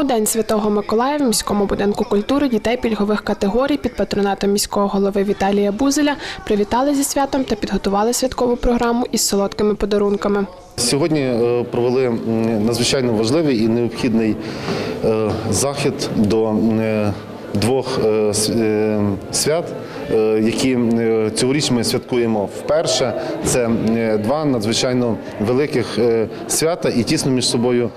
У день Святого Миколая в міському будинку культури дітей пільгових категорій під патронатом міського голови Віталія Бузеля привітали зі святом та підготували святкову програму із солодкими подарунками. Сьогодні е, провели надзвичайно важливий і необхідний е, захід до е, двох е, е, свят, е, які цьогоріч ми святкуємо вперше. Це два надзвичайно великих свята і тісно між собою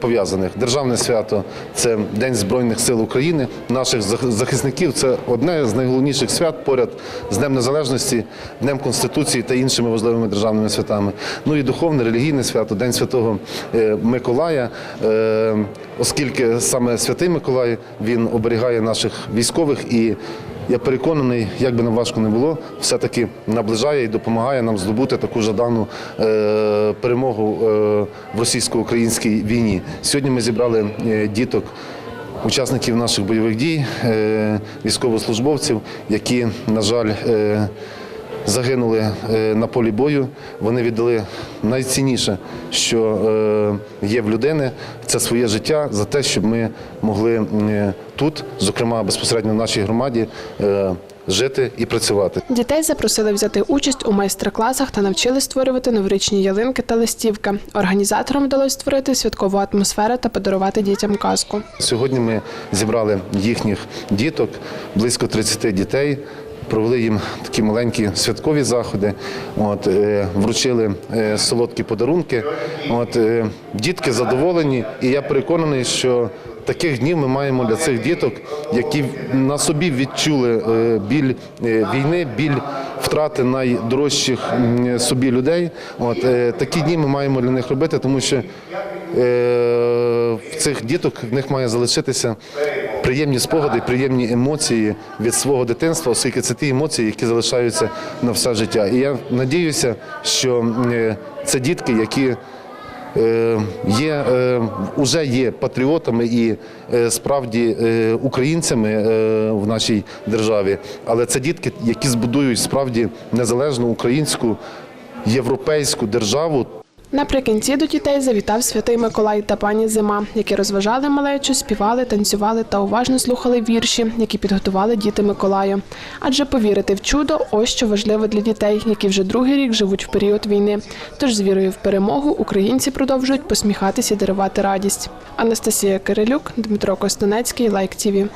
пов'язаних. Державне свято це День Збройних сил України, наших захисників. Це одне з найголовніших свят поряд з Днем Незалежності, Днем Конституції та іншими важливими державними святами. Ну і духовне, релігійне свято, День Святого Миколая, оскільки саме Святий Миколай він оберігає наших військових і. Я переконаний, як би нам важко не було, все-таки наближає і допомагає нам здобути таку жадану е, перемогу е, в російсько-українській війні. Сьогодні ми зібрали е, діток учасників наших бойових дій, е, військовослужбовців, які, на жаль, е, загинули е, на полі бою. Вони віддали найцінніше, що е, є в людини, це своє життя за те, щоб ми могли е, тут, зокрема безпосередньо в нашій громаді, жити і працювати. Дітей запросили взяти участь у майстер-класах та навчили створювати новорічні ялинки та листівки. Організаторам вдалося створити святкову атмосферу та подарувати дітям казку. Сьогодні ми зібрали їхніх діток, близько 30 дітей. Провели їм такі маленькі святкові заходи, от, е, вручили е, солодкі подарунки. От, е, дітки задоволені, і я переконаний, що таких днів ми маємо для цих діток, які на собі відчули біль війни, біль втрати найдорожчих собі людей. От, такі дні ми маємо для них робити, тому що в цих діток в них має залишитися приємні спогади, приємні емоції від свого дитинства, оскільки це ті емоції, які залишаються на все життя. І я надіюся, що е, це дітки, які е, є, е, вже є патріотами і е, справді е, українцями е, в нашій державі, але це дітки, які збудують справді незалежну українську європейську державу. Наприкінці до дітей завітав святий Миколай та пані Зима, які розважали малечу, співали, танцювали та уважно слухали вірші, які підготували діти Миколаю. Адже повірити в чудо ось що важливо для дітей, які вже другий рік живуть в період війни. Тож з вірою в перемогу українці продовжують посміхатись і дарувати радість. Анастасія Кирилюк, Дмитро Костонецький, Лайк ТІВІ.